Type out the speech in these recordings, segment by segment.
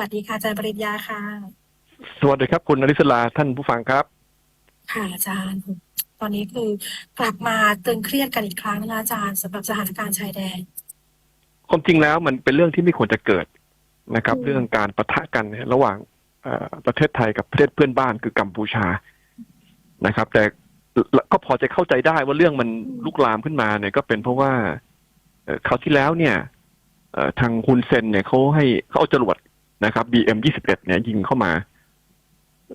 วัสดีค่ะอาจารย์ปริญญาค่ะ สวัสดีครับ คุณอริสลาท่านผู้ฟังครับ ค่ะอาจารย์ ตอนนี้คือกลับมาตึงเครียดกันอีกครั้งนะคะอาจารย์สำหรับสถานการณ์ชายแดนความจริงแล้วมันเป็นเรื่องที่ไม่ควรจะเกิดนะครับอืมเรื่องการประทะกันเนี่ยระหว่างเอ่อประเทศไทยกับประเทศเพื่อนบ้านคือกัมพูชานะครับ แต่ก็พอจะเข้าใจได้ว่าเรื่องมันลุกลามขึ้นมาเนี่ยก็เป็นเพราะว่าเอ่อคราวที่แล้วเนี่ยเอ่อทางฮุนเซนเนี่ยเขาให้เขาเอาจรวด นะครับ BM 21 เนี่ยยิงเข้ามา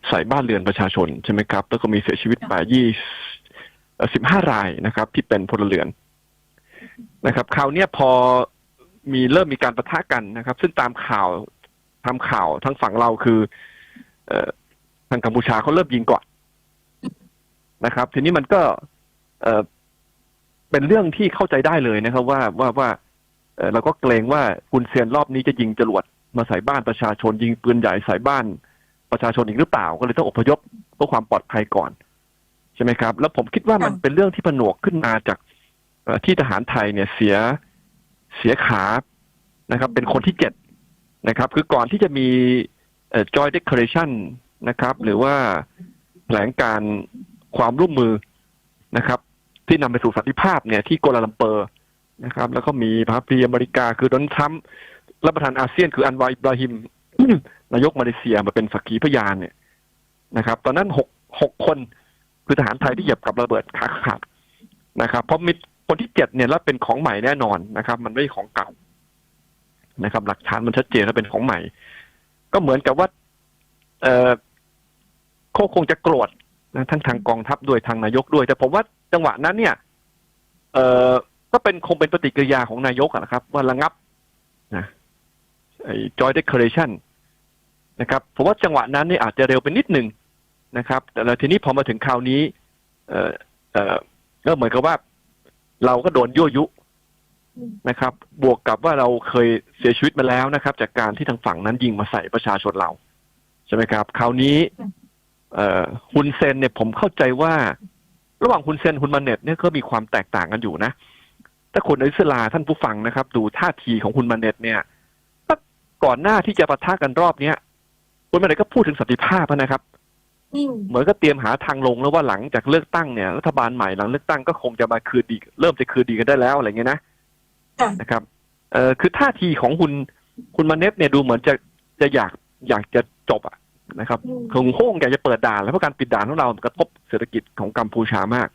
ใส่บ้านเรือนประชาชนใช่ไหมครับ แล้วก็มีเสียชีวิตไปยี่สิบห้ารายนะครับ ที่เป็นพลเรือนนะครับคราวเนี้ยพอมีเริ่มมีการประทะกันนะครับ ซึ่งตามข่าวทำข่าวทางฝั่งเราคือเอ่อทางกัมพูชาเขาเริ่มยิงก่อนนะครับ ทีนี้มันก็เอ่อเป็นเรื่องที่เข้าใจได้เลยนะครับ ว่าว่าว่าเอ่อเราก็เกรงว่าคุณเซียนรอบนี้จะยิงจรวด มาใส่บ้านประชาชนยิงปืนใหญ่ใส่บ้านประชาชนอีกหรือเปล่า ก็เลยต้องอพยพเพื่อความปลอดภัยก่อนใช่ไหมครับ แล้วผมคิดว่ามันค่ะเป็นเรื่องที่ผนวกขึ้นมาจากเอ่อที่ทหารไทยเนี่ยเสียเสียขานะครับ เป็นคนที่เจ็ดนะครับ คือก่อนที่จะมีเอ่อ joint declaration นะครับ หรือว่าแถลงการความร่วมมือนะครับ ที่นำไปสู่สันติภาพเนี่ยที่กัวลาลัมเปอร์นะครับ แล้วก็มีพระพรีอเมริกาคือโดนัลด์ทรัมป์ และประธานอาเซียนคืออันวาอิบราฮิมนายกมาเลเซียมาเป็นสักขีพยานเนี่ยนะครับ ตอนนั้นหกหกคนคือทหารไทยที่เหยียบกับระเบิดขาขาดนะครับ เพราะมีคนที่เจ็ดเนี่ยแล้วเป็นของใหม่แน่นอนนะครับ มันไม่ใช่ของเก่านะครับ หลักฐานมันชัดเจนแล้วเป็นของใหม่ ก็เหมือนกับว่า เออเขาคงจะโกรธนะทั้งทางกองทัพด้วยทางนายกด้วย แต่ผมว่าจังหวะนั้นเนี่ย เออก็เป็นคงเป็นปฏิกิริยาของนายกนะครับ ว่าระงับนะ ไอ้ joint declaration นะครับผมว่าจังหวะนั้นเนี่ยอาจจะเร็วไปนิดหนึ่งนะครับ แต่แล้วทีนี้พอมาถึงคราวนี้ เออเออก็เหมือนกับว่า เราก็โดนยั่วยุนะครับ บวกกับว่าเราเคยเสียชีวิตมาแล้วนะครับ จากการที่ทางฝั่งนั้นยิงมาใส่ประชาชนเราใช่ไหมครับ คราวนี้เอฮุนเซนเนี่ยผมเข้าใจว่า ระหว่างฮุนเซนฮุนมาเน็ตเนี่ยก็มีความแตกต่างกันอยู่นะถ้าคนอิสลาท่านผู้ฟังนะครับ ดูท่าทีของฮุนมาเน็ตเนี่ย ก่อนหน้าที่จะปะทะกันรอบเนี้ยฮุนมาเน็ตก็พูดถึงสันติภาพนะครับอืมเหมือนก็เตรียมหาทางลงแล้วว่าหลังจากเลือกตั้งเนี่ยรัฐบาลใหม่หลังเลือกตั้งก็คงจะมาคืนดี เริ่มจะคืนดีกันได้แล้วอะไรเงี้ยนะค่ะนะครับ เอ่อคือท่าทีของคุณคุณมาเนฟเนี่ยดูเหมือนจะจะอยากอยากจะจบอะนะครับอืมคงโค้งอยากจะเปิดด่าน แล้วเพราะการปิดด่านของเรากระทบเศรษฐกิจของกัมพูชามาก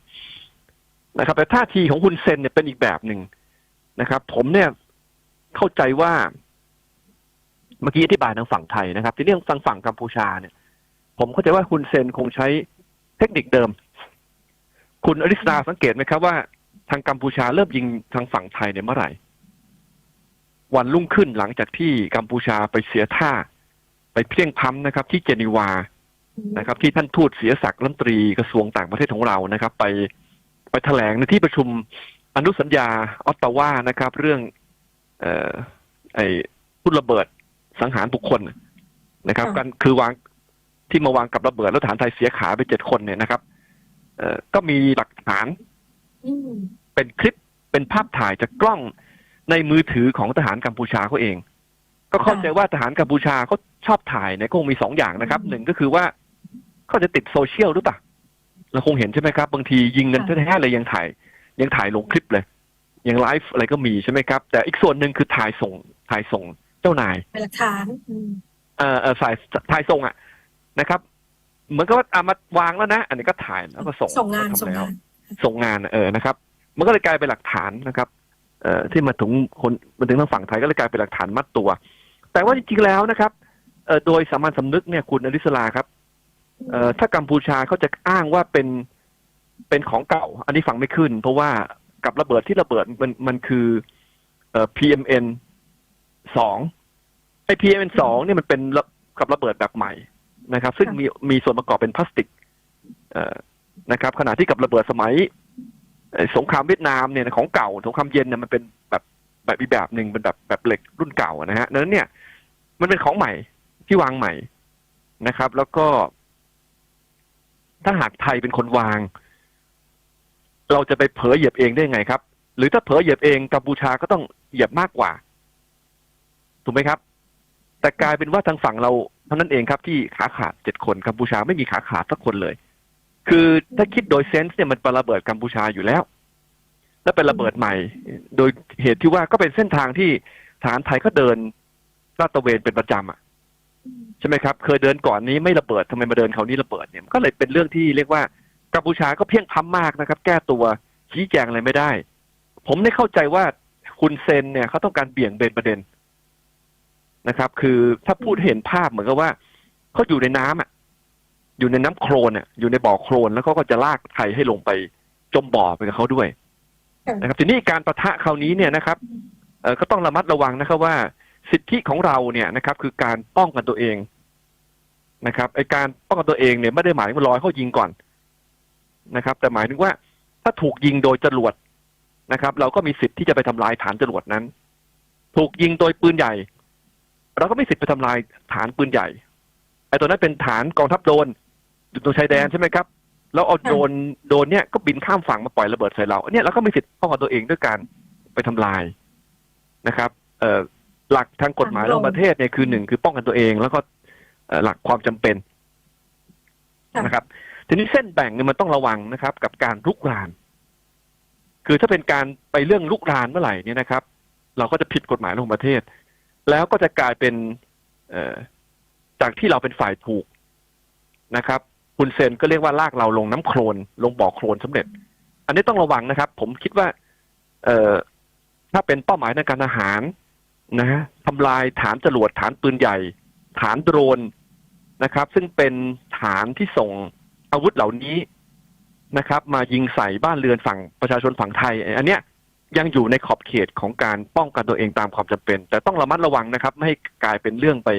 นะครับ แต่ท่าทีของคุณเซนเนี่ยเป็นอีกแบบหนึ่งนะครับ ผมเนี่ยเข้าใจว่า เมื่อกี้อธิบายทางฝั่งไทยนะครับที่เรื่องทางฝั่งกัมพูชาเนี่ย ผมเข้าใจว่าคุณเซนคงใช้เทคนิคเดิม คุณอริสราสังเกตไหมครับว่า ทางกัมพูชาเริ่มยิงทางฝั่งไทยเนี่ยเมื่อไหร่ วันรุ่งขึ้นหลังจากที่กัมพูชาไปเสียท่า ไปเพียงพล้ำนะครับ ที่เจนีวานะครับ ที่ท่านทูตเสียศักดิ์รัฐมนตรีกระทรวงต่างประเทศของเรานะครับ ไปไปแถลงในที่ประชุมอนุสัญญาออตตาวานะครับ เรื่อง เอ่อไอ้ทุ่นระเบิด สังหารบุคคลนะครับค่ะกันคือวางที่มาวางกับระเบิดแล้วทหารไทยเสียขาไปเจ็ดคนเนี่ยนะครับ เอ่อก็มีหลักฐานอืมเป็นคลิปเป็นภาพถ่ายจากกล้องในมือถือของทหารกัมพูชาเขาเอง ก็เข้าใจว่าทหารกัมพูชาเขาชอบถ่ายเนี่ยก็คงมีสองอย่างนะครับอืมหนึ่งก็คือว่าเขาจะติดโซเชียลหรือเปล่าเราคงเห็นใช่ไหมครับ บางทียิงกันค่ะแท้ๆเลยยังถ่าย ยังถ่ายลงคลิปเลย ยังไลฟ์อะไรก็มีใช่ไหมครับ แต่อีกส่วนหนึ่งคือถ่ายส่งถ่ายส่ง เจ้านายเป็นหลักฐานอืมเอ่อเอ่อสายถ่ายส่งอะนะครับ เหมือนกับว่าอะมาวางแล้วนะ อันนี้ก็ถ่ายแล้วก็ส่งส่งงานก็ทำส่งแล้วงานส่งงานเออนะครับ มันก็เลยกลายเป็นหลักฐานนะครับ เอ่อที่มาถึงคนมาถึงทางฝั่งไทยก็เลยกลายเป็นหลักฐานมัดตัว แต่ว่าจริงๆแล้วนะครับเอ่อโดยสามัญสำนึกเนี่ยคุณอริสลาครับเอ่อถ้ากัมพูชาเขาจะอ้างว่าเป็นเป็นของเก่า อันนี้ฟังไม่ขึ้น เพราะว่ากับระเบิดที่ระเบิดมันมันคือเอ่อ PMN สองไอ PMN สองเนี่ยมันเป็นระกับระเบิดแบบใหม่นะครับ ซึ่งมีมีส่วนประกอบเป็นพลาสติกเอ่อนะครับ ขณะที่กับระเบิดสมัยเอ่อสงครามเวียดนามเนี่ยของเก่าสงครามเย็นเนี่ยมันเป็นแบบแบบอีกแบบหนึ่งเป็นแบบแบบเหล็กรุ่นเก่าอะนะฮะดังนั้นเนี่ย มันเป็นของใหม่ที่วางใหม่นะครับ แล้วก็ ถ้าหากไทยเป็นคนวาง เราจะไปเผลอเหยียบเองได้ไงครับ หรือถ้าเผลอเหยียบเองกัมพูชาก็ต้องเหยียบมากกว่า ถูกไหมครับ แต่กลายเป็นว่าทางฝั่งเราเท่านั้นเองครับที่ขาขาดเจ็ดคนกัมพูชาไม่มีขาขาดสักคนเลย คือถ้าคิดโดยเซนส์เนี่ยมันเป็นระเบิดกัมพูชาอยู่แล้ว และเป็นระเบิดใหม่ โดยเหตุที่ว่าก็เป็นเส้นทางที่ทหารไทยก็เดินลาดตระเวนเป็นประจำอะใช่ไหมครับ เคยเดินก่อนนี้ไม่ระเบิดทำไมมาเดินเขานี้ระเบิดเนี่ยมันก็เลยเป็นเรื่องที่เรียกว่ากัมพูชาก็เพียงพ้ำมากนะครับ แก้ตัวชี้แจงอะไรไม่ได้ ผมได้เข้าใจว่าคุณเซนเนี่ยเขาต้องการเบี่ยงเบนประเด็น นะครับ คือถ้าพูดให้เห็นภาพเหมือนกับว่าเขาอยู่ในน้ำอะ อยู่ในน้ำโคลนอะ อยู่ในบ่อโคลนแล้วเขาก็จะลากไทยให้ลงไปจมบ่อไปกับเขาด้วยค่ะนะครับ ทีนี้การประทะคราวนี้เนี่ยนะครับเอ่อก็ต้องระมัดระวังนะครับว่า สิทธิของเราเนี่ยนะครับ คือการป้องกันตัวเองนะครับไอการป้องกันตัวเองเนี่ยไม่ได้หมายถึงว่ารอให้เขายิงก่อนนะครับ แต่หมายถึงว่าถ้าถูกยิงโดยจรวดนะครับ เราก็มีสิทธิ์ที่จะไปทำลายฐานจรวดนั้น ถูกยิงโดยปืนใหญ่ เราก็มีสิทธิ์ไปทำลายฐานปืนใหญ่ไอตัวนั้นเป็นฐานกองทัพโดรนอยู่ตรงชายแดนใช่ไหมครับแล้วเอาโดรนโดรนเนี่ยก็บินข้ามฝั่งมาปล่อยระเบิดใส่เราเนี่ยเราก็มีสิทธิ์ป้องกันตัวเองด้วยการไปทำลายนะครับเอ่อหลักทางกฎหมายระหว่างประเทศเนี่ยคือหนึ่งคือป้องกันตัวเอง แล้วก็เอ่อหลักความจำเป็นค่ะนะครับ ทีนี้เส้นแบ่งเนี่ยมันต้องระวังนะครับ กับการลุกราน คือถ้าเป็นการไปเรื่องลุกรานเมื่อไหร่เนี่ยนะครับ เราก็จะผิดกฎหมายระหว่างประเทศ แล้วก็จะกลายเป็นจากที่เราเป็นฝ่ายถูกนะครับคุณเซนก็เรียกว่าลากเราลงน้ำโคลนลงบ่อโคลนสำเร็จ อันนี้ต้องระวังนะครับ ผมคิดว่า เออถ้าเป็นเป้าหมายในการทหารนะฮะทำลายฐานจรวดฐานปืนใหญ่ ฐานโดรนนะครับ ซึ่งเป็นฐานที่ส่งอาวุธเหล่านี้นะครับ มายิงใส่บ้านเรือนฝั่งประชาชนฝั่งไทย อันเนี้ย ยังอยู่ในขอบเขตของการป้องกันตัวเองตามความจำเป็น แต่ต้องระมัดระวังนะครับ ไม่ให้กลายเป็นเรื่องไป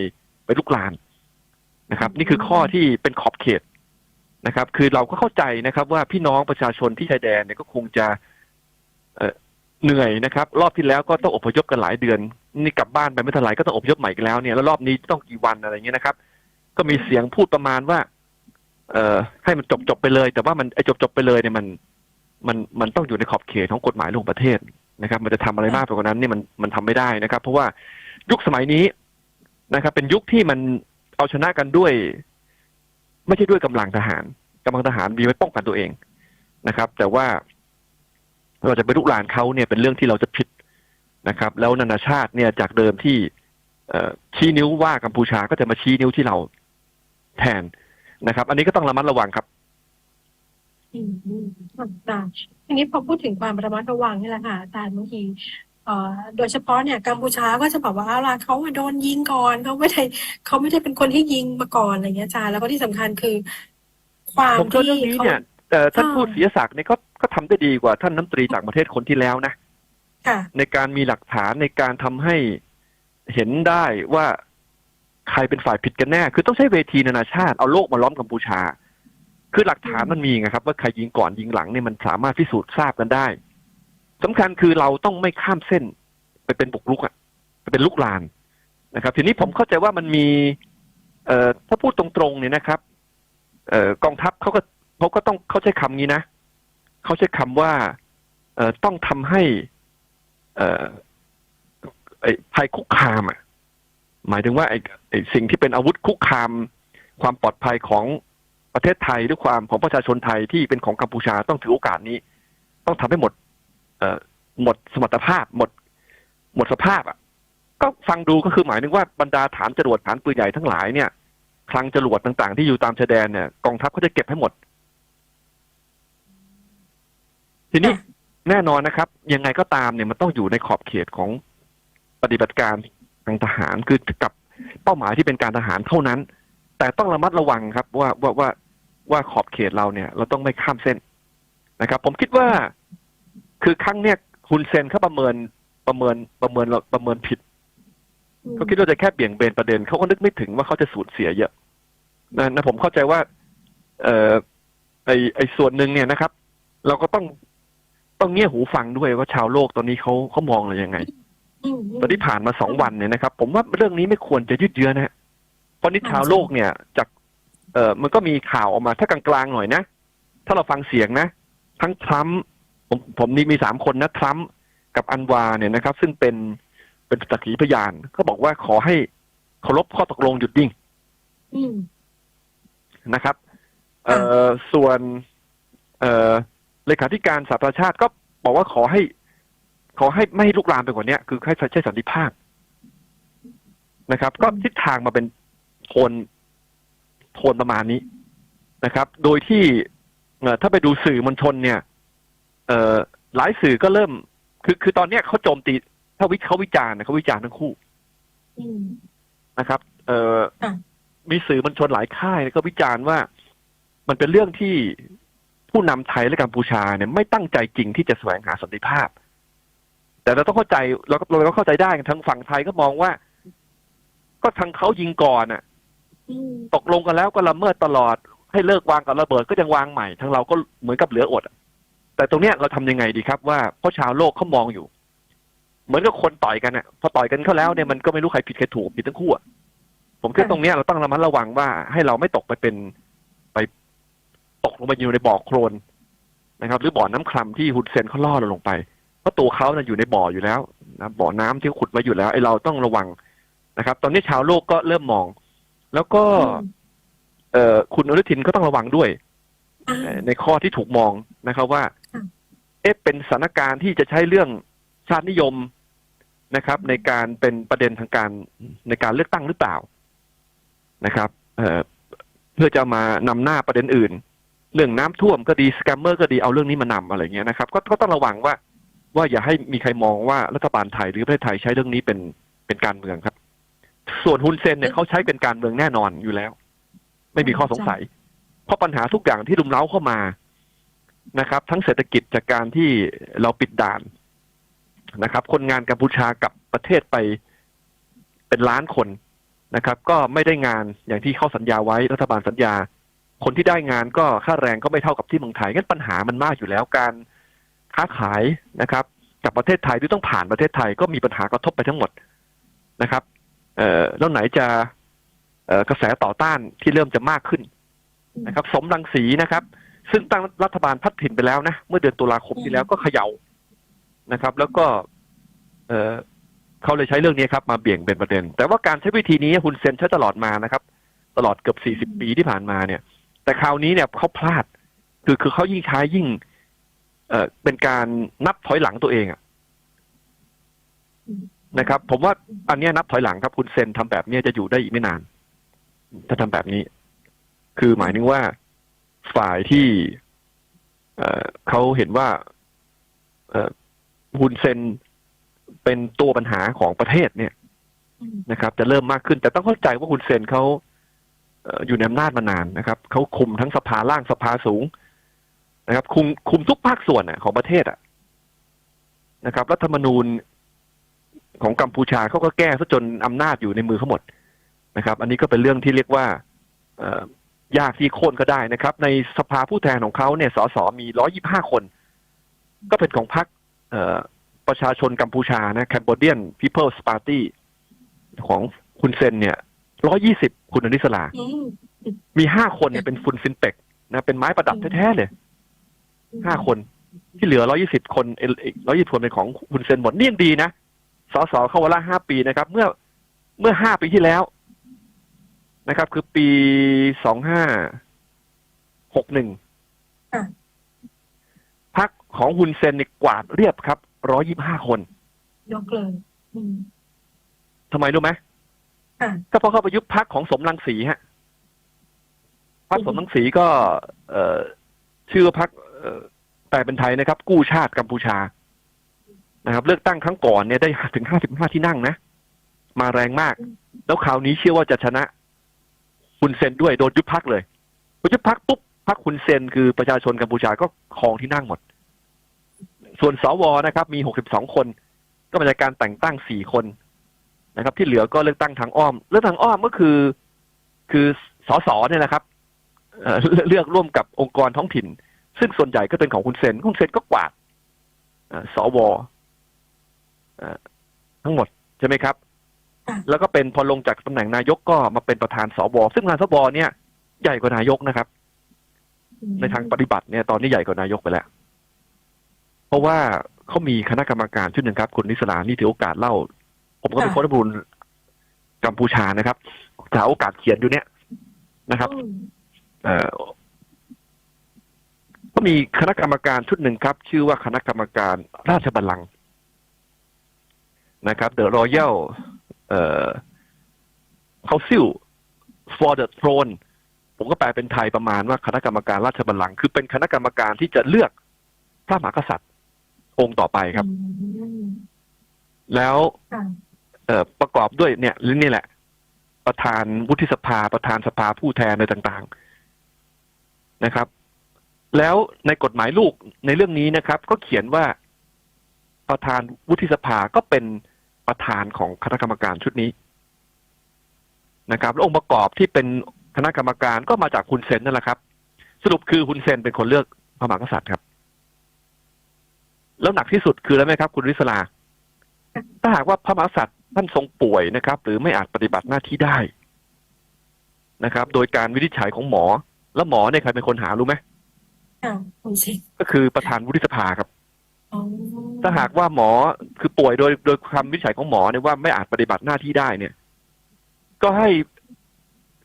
ไปลุกลานนะครับ นี่คือข้อที่เป็นขอบเขตนะครับ คือเราก็เข้าใจนะครับ ว่าพี่น้องประชาชนที่ชายแดนเนี่ยก็คงจะเหนื่อยนะครับ รอบที่แล้วก็ต้องอพยพกันหลายเดือน นี่กลับบ้านไปไม่เท่าไหร่ก็ต้องอพยพใหม่อีกแล้วเนี่ยแล้วรอบนี้ต้องกี่วันอะไรเงี้ยนะครับ ก็มีเสียงพูดประมาณว่า เอ่อให้มันจบจบไปเลย แต่ว่ามันไอ้จบจบไปเลยเนี่ยมัน มันมันต้องอยู่ในขอบเขตของกฎหมายระหว่างประเทศนะครับ มันจะทำอะไรมากไปกว่านั้นเนี่ยมันมันทำไม่ได้นะครับ เพราะว่ายุคสมัยนี้นะครับ เป็นยุคที่มันเอาชนะกันด้วย ไม่ใช่ด้วยกำลังทหารกำลังทหารมีไว้ป้องกันตัวเองนะครับ แต่ว่าเราจะไปลุกลานเขาเนี่ยเป็นเรื่องที่เราจะผิดนะครับ แล้วนานาชาติเนี่ยจากเดิมที่ชี้นิ้วว่ากัมพูชาก็จะมาชี้นิ้วที่เราแทนนะครับ อันนี้ก็ต้องระมัดระวังครับ อืมอืมค่ะอาจารย์ทีนี้พอพูดถึงความระมัดระวังนี่แหละค่ะอาจารย์บางทีเอ่อโดยเฉพาะเนี่ยกัมพูชาก็จะบอกว่าเอาล่ะเขาโดนยิงก่อนเขาไม่ได้เขาไม่ได้เป็นคนที่ยิงมาก่อนอะไรเงี้ยอาจารย์แล้วก็ที่สำคัญคือ ความผมว่าที่เรื่องนี้เขาเนี่ยเอ่อท่านค่ะพูดเสียศักดิ์เนี่ยก็ก็ทำได้ดีกว่าท่านน้ำตรีจากประเทศคนที่แล้วนะค่ะในการมีหลักฐานในการทำให้เห็นได้ว่าใครเป็นฝ่ายผิดกันแน่ คือต้องใช้เวทีนานาชาติเอาโลกมาล้อมกัมพูชา คือหลักฐานมันมีไงครับ ว่าใครยิงก่อนยิงหลังเนี่ยมันสามารถพิสูจน์ทราบกันได้สำคัญคือเราต้องไม่ข้ามเส้น ไปเป็นบุกรุกอะไปเป็นลุกลานนะครับ ทีนี้ผมเข้าใจว่ามันมี เอ่อถ้าพูดตรงๆเนี่ยนะครับ เอ่อกองทัพเขาก็เขาก็ต้องเขาใช้คำนี้นะเขาใช้คำว่า เอ่อต้องทำให้ เอ่อไอ้ภัยคุกคามอะหมายถึงว่าไอ้ไอ้สิ่งที่เป็นอาวุธคุกคาม ความปลอดภัยของ ประเทศไทยหรือความของประชาชนไทยที่เป็นของกัมพูชาต้องถือโอกาสนี้ ต้องทำให้หมดเอ่อหมดสมรรถภาพ หมด หมดสภาพอะ ก็ฟังดูก็คือหมายถึงว่าบรรดาฐานจรวดฐานปืนใหญ่ทั้งหลายเนี่ยคลังจรวดต่างๆ ที่อยู่ตามชายแดนเนี่ยกองทัพเขาจะเก็บให้หมด ทีนี้ค่ะแน่นอนนะครับ ยังไงก็ตามเนี่ยมันต้องอยู่ในขอบเขตของปฏิบัติการทางทหารคือกับเป้าหมายที่เป็นการทหารเท่านั้น แต่ต้องระมัดระวังครับว่าว่าว่าว่าขอบเขตเราเนี่ย เราต้องไม่ข้ามเส้นนะครับ ผมคิดว่าคือครั้งเนี้ยคุณเซนเขาประเมินประเมินประเมินเราประเมินผิดเขาคิดว่าจะแค่เบี่ยงเบนประเด็นเขาก็นึกไม่ถึงว่าเขาจะสูญเสียเยอะนะนะผมเข้าใจว่า เอ่อไอไอส่วนหนึ่งเนี่ยนะครับ เราก็ต้องต้องเงี่ยหูฟังด้วยว่าชาวโลกตอนนี้เขาเขามองอะไรยังไงอืมตอนที่ผ่านมาสองวันเนี่ยนะครับ ผมว่าเรื่องนี้ไม่ควรจะยืดเยื้อนะฮะ เพราะนี่ชาวโลกเนี่ยจากเอ่อมันก็มีข่าวออกมาถ้ากลางๆหน่อยนะ ถ้าเราฟังเสียงนะ ทั้งทรัมป์ผมผมนี่มีสามคนนะทรัมป์กับอันวาเนี่ยนะครับ ซึ่งเป็นเป็นสักขีพยานเขาบอกว่าขอให้เคารพข้อตกลงหยุดยิงอืมนะครับ เอ่อส่วน เอ่อเลขาธิการสหประชาชาติก็บอกว่าขอให้ ขอให้ไม่ให้ลุกลามไปกว่านี้คือให้ใช้สันติภาพนะครับ ก็ทิศทางมาเป็น โทนโทนประมาณนี้นะครับ โดยที่เอ่อถ้าไปดูสื่อมวลชนเนี่ยเอ่อหลายสื่อก็เริ่ม คือคือตอนเนี้ยเขาโจมตี ถ้าวิเขาวิจารณ์นะเขาวิจารณ์ทั้งคู่อืมนะครับ เอ่อค่ะมีสื่อมวลชนหลายค่ายก็วิจารณ์ว่า มันเป็นเรื่องที่ผู้นำไทยและกัมพูชาเนี่ยไม่ตั้งใจจริงที่จะแสวงหาสันติภาพ แต่เราต้องเข้าใจเราก็เราก็เข้าใจได้ทางฝั่งไทยก็มองว่า ก็ทางเขายิงก่อนอะอืม ตกลงกันแล้วก็ละเมิดตลอด ให้เลิกวางกับระเบิดก็ยังวางใหม่ทางเราก็เหมือนกับเหลืออดอะแต่ตรงเนี้ยเราทำยังไงดีครับว่าเพราะชาวโลกเขามองอยู่ เหมือนกับคนต่อยกันอะพอต่อยกันเข้าแล้วเนี่ยมันก็ไม่รู้ใครผิดใครถูกผิดทั้งคู่อะผมคิดว่าตรงเนี้ยเราต้องระมัดระวังว่าให้เราไม่ตกไปเป็นไปตกลงไปอยู่ในบ่อโคลนนะครับ หรือบ่อน้ำคลำที่ฮุนเซนเขาล่อเราลงไปเพราะตัวเขานะ่ะอยู่ในบ่ออยู่แล้วนะบ่อน้ำที่เขาขุดไว้อยู่แล้วไอ้เราต้องระวังนะครับ ตอนนี้ชาวโลกก็เริ่มมอง แล้วก็เอ่อคุณอนุทินก็ต้องระวังด้วยอ่าเอ่อในข้อที่ถูกมองนะครับว่าค่ะเอ๊ะเป็นสถานการณ์ที่จะใช้เรื่องชาตินิยมนะครับ ในการเป็นประเด็นทางการในการเลือกตั้งหรือเปล่านะครับเอ่อเพื่อจะมานำหน้าประเด็นอื่น เรื่องน้ำท่วมก็ดีสแกมเมอร์ก็ดีเอาเรื่องนี้มานำอะไรเงี้ยนะครับ ก็ก็ต้องระวังว่าว่าอย่าให้มีใครมองว่ารัฐบาลไทยหรือประเทศไทยใช้เรื่องนี้เป็นเป็นการเมืองครับ ส่วนฮุนเซนเนี่ยเขาใช้เป็นการเมืองแน่นอนอยู่แล้ว ไม่มีข้อสงสัย เพราะปัญหาทุกอย่างที่รุมเร้าเข้ามานะครับ ทั้งเศรษฐกิจจากการที่เราปิดด่านนะครับ คนงานกัมพูชากลับประเทศไปเป็นล้านคนนะครับ ก็ไม่ได้งานอย่างที่เขาสัญญาไว้รัฐบาลสัญญา คนที่ได้งานก็ค่าแรงก็ไม่เท่ากับที่เมืองไทยงั้นปัญหามันมากอยู่แล้วการค้าขายนะครับ กับประเทศไทยที่ต้องผ่านประเทศไทยก็มีปัญหากระทบไปทั้งหมดนะครับ เอ่อแล้วไหนจะเอ่อกระแสต่อต้านที่เริ่มจะมากขึ้นนะครับ สมรังสีนะครับ ซึ่งตั้งรัฐบาลพัดถิ่นไปแล้วนะ เมื่อเดือนตุลาคมที่แล้วก็เขย่านะครับ แล้วก็เออเขาเลยใช้เรื่องนี้ครับมาเบี่ยงเป็นประเด็น แต่ว่าการใช้วิธีนี้คุณเซนใช้ตลอดมานะครับ ตลอดเกือบสี่สิบปีที่ผ่านมาเนี่ย แต่คราวนี้เนี่ยเขาพลาด คือคือเขายิ่งใช้ยิ่ง เออเป็นการนับถอยหลังตัวเองอะ นะครับ ผมว่าอันนี้นับถอยหลังครับ คุณเซนทำแบบนี้จะอยู่ได้อีกไม่นาน ถ้าทำแบบนี้ คือหมายถึงว่าฝ่ายที่เอเขาเห็นว่าเอ่อฮุนเซนเป็นตัวปัญหาของประเทศเนี่ยนะครับ จะเริ่มมากขึ้น แต่ต้องเข้าใจว่าฮุนเซนเขาอยู่ในอำนาจมานานนะครับเขาคุมทั้งสภาล่างสภาสูงนะครับ คุมคุมทุกภาคส่วนของประเทศอะนะครับรัฐธรรมนูญ ของกัมพูชาเขาก็แก้ซะจนอำนาจอยู่ในมือเขาหมดนะครับ อันนี้ก็เป็นเรื่องที่เรียกว่าอยากที่โค่นก็ได้นะครับ ในสภาผู้แทนของเขาเนี่ยสสมีร้อยี่ห้าคน ก็เป็นของพรรคประชาชนกัมพูชานะ Cambodian People's Party ของคุณเซนเนี่ยร้อยี่สิบคุณอนิสลา มีห้าคนเนี่ยเป็นฟุนซินเปกนะเป็นไม้ประดับแท้ๆเลยห้าคนที่เหลือร้อยี่สิบคนร้อยี่สิบคนเป็นของคุณเซนหมดนี่ยังดีนะ สสเข้าวาระห้าปีนะครับ เมื่อเมื่อห้าปีที่แล้วนะครับ คือปีสองห้าหกหนึ่งค่ะพักของฮุนเซนนี่กวาดเรียบครับร้อยี่ห้าคน ยกเลยอืมทำไมรู้ไหมค่ะก็เพราะเขาไปยุบพักของสมรังสีฮะพักสมรังสีก็ เอ่อชื่อว่าพักแต่เป็นไทยนะครับ กู้ชาติกัมพูชา นะครับ เลือกตั้งครั้งก่อนเนี่ยได้ถึงห้าสิบห้าที่นั่งนะ มาแรงมาก แล้วคราวนี้เชื่อว่าจะชนะฮุนเซนด้วยโดนยุบพักเลยพอยุบพักปุ๊บพักฮุนเซนคือประชาชนกัมพูชาก็ครองที่นั่งหมด ส่วนสวนะครับ มีหกสิบสองคน ก็มาจากการแต่งตั้งสี่คนนะครับ ที่เหลือก็เลือกตั้งทางอ้อม เลือกทางอ้อมก็คือ คือสสเนี่ยนะครับเลือกร่วมกับองค์กรท้องถิ่น ซึ่งส่วนใหญ่ก็เป็นของคุณเซนคุณเซนก็กวาดเอ่อสว ทั้งหมดใช่ไหมครับค่ะแล้วก็เป็นพอลงจากตำแหน่งนายกก็มาเป็นประธานสวซึ่งประธานสวเนี่ยใหญ่กว่านายกนะครับอืมในทางปฏิบัติเนี่ยตอนนี้ใหญ่กว่านายกไปแล้ว เพราะว่าเขามีคณะกรรมการชุดหนึ่งครับ คุณนิสลานี่ถือโอกาสเล่า ผมก็เป็นค่ะคนบุญกัมพูชานะครับจะหาโอกาสเขียนอยู่เนี่ยนะครับอืมเอ่อก็มีคณะกรรมการชุดหนึ่งครับ ชื่อว่าคณะกรรมการราชบัลลังก์ นะครับ The Royal เอ่อ Council for the Throne ผมก็แปลเป็นไทยประมาณว่าคณะกรรมการราชบัลลังก์คือเป็นคณะกรรมการที่จะเลือกพระมหากษัตริย์องค์ต่อไปครับอืมแล้วค่ะเอ่อประกอบด้วยเนี่ยนี่แหละ ประธานวุฒิสภาประธานสภาผู้แทนอะไรต่างๆนะครับ แล้วในกฎหมายลูกในเรื่องนี้นะครับ ก็เขียนว่าประธานวุฒิสภาก็เป็น ประธานของคณะกรรมการชุดนี้นะครับแล้วองค์ประกอบที่เป็นคณะกรรมการก็มาจากฮุนเซนนั่นแหละครับ สรุปคือฮุนเซนเป็นคนเลือกพระมหากษัตริย์ครับ แล้วหนักที่สุดคืออะไรไหมครับ คุณริศลาถ้าหากว่าพระมหากษัตริย์ท่านทรงป่วยนะครับ หรือไม่อาจปฏิบัติหน้าที่ได้นะครับ โดยการวินิจฉัยของหมอ แล้วหมอเนี่ยใครเป็นคนหารู้ไหมค่ะคุณสิก็คือประธานวุฒิสภาครับอ๋อ ถ้าหากว่าหมอคือป่วยโดยโดยคำวินิจฉัยของหมอเนี่ยว่าไม่อาจปฏิบัติหน้าที่ได้เนี่ย ก็ให้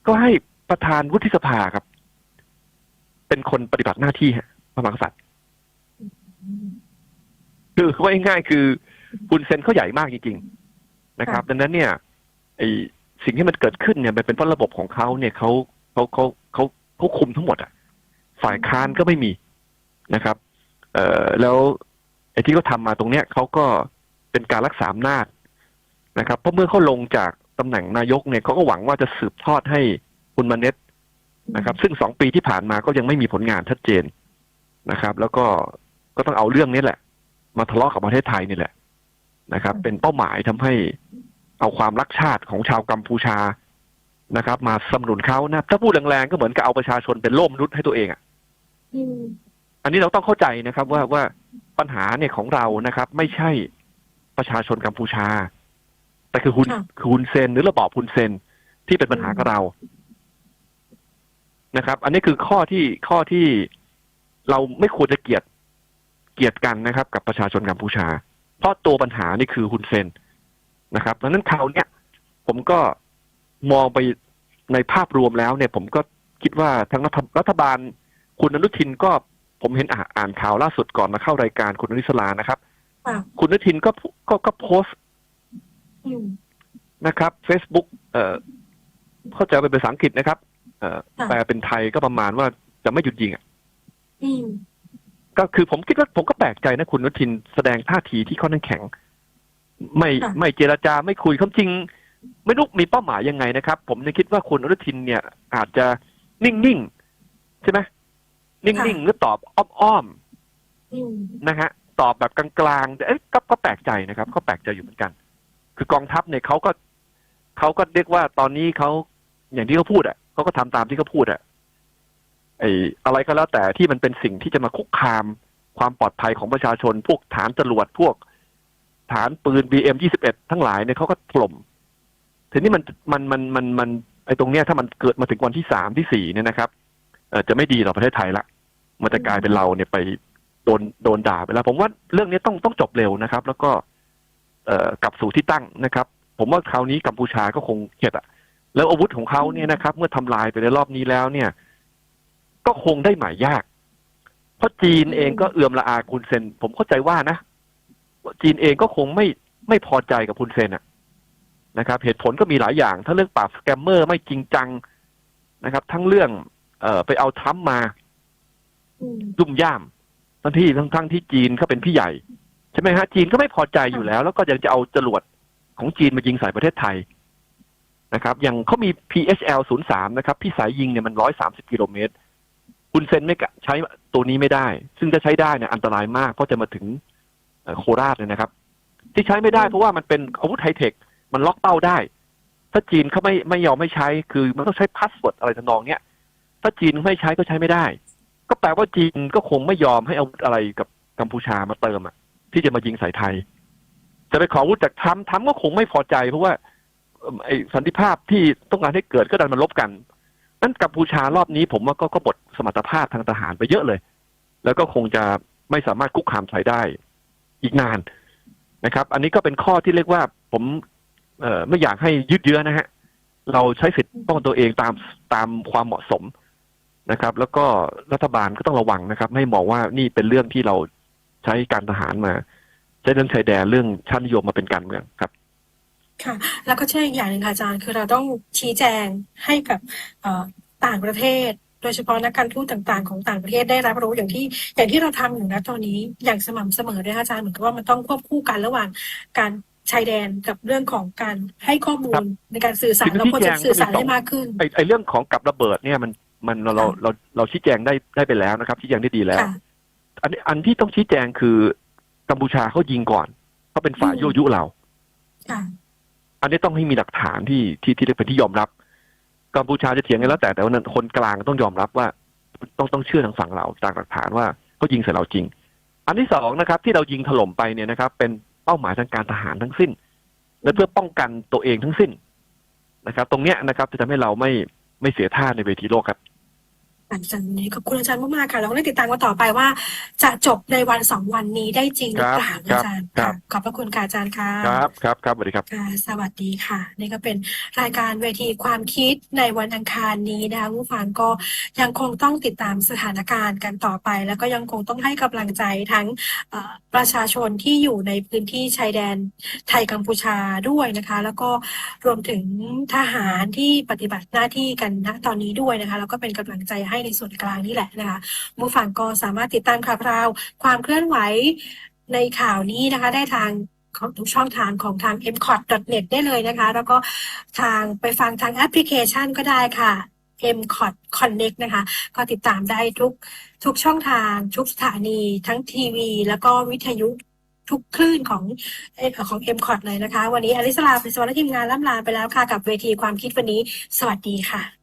ก็ให้ประธานวุฒิสภาครับ เป็นคนปฏิบัติหน้าที่ฮะพระมหากษัตริย์อืมคือว่าง่ายๆคือคุณเซนเขาใหญ่มากจริงๆนะครับ ดังนั้นเนี่ยไอสิ่งที่มันเกิดขึ้นเนี่ยมันเป็นเพราะระบบของเขาเนี่ยเขาเขาเขาเขาเขาคุมทั้งหมดอะ ฝ่ายค้านก็ไม่มีนะครับ เอ่อแล้ว ไอ้ที่เขาทำมาตรงเนี้ยเขาก็เป็นการรักษาอำนาจนะครับ เพราะเมื่อเขาลงจากตำแหน่งนายกเนี่ยเขาก็หวังว่าจะสืบทอดให้คุณมาเน็ตนะครับ ซึ่งสองปีที่ผ่านมาก็ยังไม่มีผลงานชัดเจนนะครับ แล้วก็ก็ต้องเอาเรื่องนี้แหละ มาทะเลาะกับประเทศไทยนี่แหละนะครับ เป็นเป้าหมายทำให้เอาความรักชาติของชาวกัมพูชานะครับ มาสนับสนุนเขานะถ้าพูดแรงๆก็เหมือนกับเอาประชาชนเป็นโล่มนุษย์ให้ตัวเองอะอืมอันนี้เราต้องเข้าใจนะครับ ว่าว่า ปัญหาเนี่ยของเรานะครับ ไม่ใช่ประชาชนกัมพูชา แต่คือคุณคือคุณเซนหรือระบอบคุณเซนที่เป็นปัญหากับเรานะครับ อันนี้คือข้อที่ข้อที่เราไม่ควรจะเกลียดเกลียดกันนะครับ กับประชาชนกัมพูชา เพราะตัวปัญหานี่คือคุณเซนนะครับดังนั้นคราวเนี้ยผมก็มองไปในภาพรวมแล้วเนี่ย ผมก็คิดว่าทางรัฐรัฐบาลคุณอนุทินก็ ผมเห็นอ่าอ่านข่าวล่าสุดก่อนมาเข้ารายการคุณอนิสลานะครับค่ะคุณอนุทินก็ก็ก็โพสต์อืมนะครับ Facebook เอ่อเข้าใจเป็นภาษาอังกฤษนะครับ เอ่อค่ะแปลเป็นไทยก็ประมาณว่าจะไม่หยุดยิงอะอืมก็คือผมคิดว่าผมก็แปลกใจนะคุณอนุทินแสดงท่าทีที่ค่อนข้างแข็ง ไม่ค่ะไม่เจรจาไม่คุยความจริง ไม่รู้มีเป้าหมายยังไงนะครับ ผมเนี่ยคิดว่าคุณอนุทินเนี่ย อาจจะนิ่งๆใช่ไหม นิ่งๆหรือตอบอ้อมๆอืมนะฮะตอบแบบกลางๆแต่เอ๊ะก็ก็แปลกใจนะครับก็แปลกใจอยู่เหมือนกัน คือกองทัพเนี่ยเขาก็เขาก็เรียกว่าตอนนี้เขาอย่างที่เขาพูดอะเขาก็ทำตามที่เขาพูดอะไอ้อะไรก็แล้วแต่ที่มันเป็นสิ่งที่จะมาคุกคามความปลอดภัยของประชาชน พวกฐานจรวดพวก ฐานปืน BM 21ทั้งหลายเนี่ยเขาก็ถล่มทีนี้มันมันมันมันมันไอ้ตรงเนี้ยถ้ามันเกิดมาถึงวันที่สามที่สี่เนี่ยนะครับเออ จะไม่ดีต่อประเทศไทยละ มันจะกลายเป็นเราเนี่ยไปโดนโดนด่าไปแล้ว ผมว่าเรื่องนี้ต้องต้องจบเร็วนะครับ แล้วก็เออกลับสู่ที่ตั้งนะครับ ผมว่าคราวนี้กัมพูชาก็คงเข็ดอะแล้วอาวุธของเขาเนี่ยนะครับ เมื่อทำลายไปในรอบนี้แล้วเนี่ย ก็คงได้หมายยาก เพราะจีนเองก็เอื่อมละอาคุณเซน ผมเข้าใจว่านะจีนเองก็คงไม่ไม่พอใจกับคุณเซนอะนะครับ เหตุผลก็มีหลายอย่างถ้าเรื่องปราบสแกมเมอร์ไม่จริงจังนะครับ ทั้งเรื่อง อ่อไปเอาทรัมป์มาอืมยุ่มย่ามทั้งที่ทั้งทั้งที่จีนเขาเป็นพี่ใหญ่ ใช่ไหมฮะ จีนก็ไม่พอใจอยู่แล้ว แล้วก็ยังจะเอาจรวดของจีนมายิงใส่ประเทศไทยนะครับ อย่างเขามี PHL 0 3นะครับ พี่สายยิงเนี่ยมัน130กิโลเมตร คุณเซนไม่กะใช้ตัวนี้ไม่ได้ ซึ่งจะใช้ได้เนี่ยอันตรายมากเพราะจะมาถึงเอ่อโคราชเลยนะครับ ที่ใช้ไม่ได้เพราะว่ามันเป็นอาวุธไฮเทค มันล็อกเป้าได้ ถ้าจีนเขาไม่ไม่ยอมไม่ใช้คือมันต้องใช้พาสเวิร์ดอะไรทำนองเนี้ย ถ้าจีนไม่ใช้ก็ใช้ไม่ได้ ก็แปลว่าจีนก็คงไม่ยอมให้อาวุธอะไรกับกัมพูชามาเติมอะ ที่จะมายิงใส่ไทย จะไปขออาวุธจากทัมทัมก็คงไม่พอใจ เพราะว่าไอ้สันติภาพที่ต้องการให้เกิดก็ดันมาลบกันนั้นกัมพูชารอบนี้ผมว่าก็ก็บทสมรรถภาพทางทหารไปเยอะเลย แล้วก็คงจะไม่สามารถคุกคามไทยได้ อีกนานนะครับ อันนี้ก็เป็นข้อที่เรียกว่าผมเอ่อไม่อยากให้ยืดเยื้อนะฮะ เราใช้สิทธิ์ป้องกันตัวเองตามตามความเหมาะสม นะครับ แล้วก็รัฐบาลก็ต้องระวังนะครับไม่มองว่านี่เป็นเรื่องที่เราใช้การทหารมา ใช้เรื่องชายแดนเรื่องชาตินิยมมาเป็นการเมืองครับค่ะ แล้วก็เชื่ออีกอย่างหนึ่งค่ะอาจารย์ คือเราต้องชี้แจงให้กับเอ่อต่างประเทศ โดยเฉพาะนักการทูตต่าง ๆ ของต่างประเทศได้รับรู้อย่างที่อย่างที่เราทำอยู่นะตอนนี้อย่างสม่ำเสมอด้วยค่ะอาจารย์เหมือนกับว่ามันต้องควบคู่กันระหว่างการชายแดนกับเรื่องของการให้ข้อมูครัลบในการสื่อสารคือเราควรจะชี้แจงสื่อสารก็มีสองได้มากขึ้นไอไอเรื่องของกับระเบิดเนี่ยมัน มันเราเราค่ะเราเราชี้แจงได้ได้ไปแล้วนะครับ ชี้แจงได้ดีแล้ว ค่ะ อันนี้อันที่ต้องชี้แจงคือกัมพูชาเขายิงก่อนเขาเป็นฝ่ายอืม ยั่วยุเรา ค่ะ อันนี้ต้องให้มีหลักฐานที่ที่ที่เป็นที่ยอมรับกัมพูชาจะเถียงกันแล้วแต่แต่ว่าคนกลางต้องยอมรับว่าต้องต้องเชื่อทางฝั่งเราจากหลักฐานว่าเขายิงใส่เราจริง อันที่สองนะครับ ที่เรายิงถล่มไปเนี่ยนะครับ เป็นเป้าหมายทางการทหารทั้งสิ้น และเพื่อป้องกันตัวเองทั้งสิ้นนะครับ ตรงเนี้ยนะครับจะทำให้เราไม่ไม่เสียท่าในเวทีโลกครับ อาจารย์วันนี้ขอบคุณอาจารย์มากๆค่ะเราก็ได้ติดตามกันต่อไปว่า จะจบในวันสองวันนี้ได้จริงหรือเปล่าครับอาจารย์ครัค่ะบขอบพระคุณค่ะอาจารย์ค่ะครับครับครับสวัสดีครับค่ะสวัสดีค่ะ นี่ก็เป็นรายการเวทีความคิดในวันอังคารนี้นะคะผู้ฟังก็ยังคงต้องติดตามสถานการณ์กันต่อไป แล้วก็ยังคงต้องให้กำลังใจทั้งเอ่อประชาชนที่อยู่ในพื้นที่ชายแดนไทยกัมพูชาด้วยนะคะ แล้วก็รวมถึงทหารที่ปฏิบัติหน้าที่กันณตอนนี้ด้วยนะคะ แล้วก็เป็นกำลังใจให้ในส่วนกลางนี่แหละนะคะผู้ฟังก็สามารถติดตามข่าวคราว ความเคลื่อนไหวในข่าวนี้นะคะ ได้ทางของทุกช่องทางของทาง m c o t n e t ได้เลยนะคะ แล้วก็ทางไปฟังทางแอปพลิเคชันก็ได้ค่ะ m c o t Connect นะคะ ก็ติดตามได้ทุกทุกช่องทาง ทุกสถานีทั้งทีวี แล้วก็วิทยุทุกคลื่นของเอ่อของ m c o t เลยนะคะ วันนี้อลิสลาเป็นสวัสดีทีมงานล่ำลาไปแล้วค่ะ กับเวทีความคิดวันนี้ สวัสดีค่ะ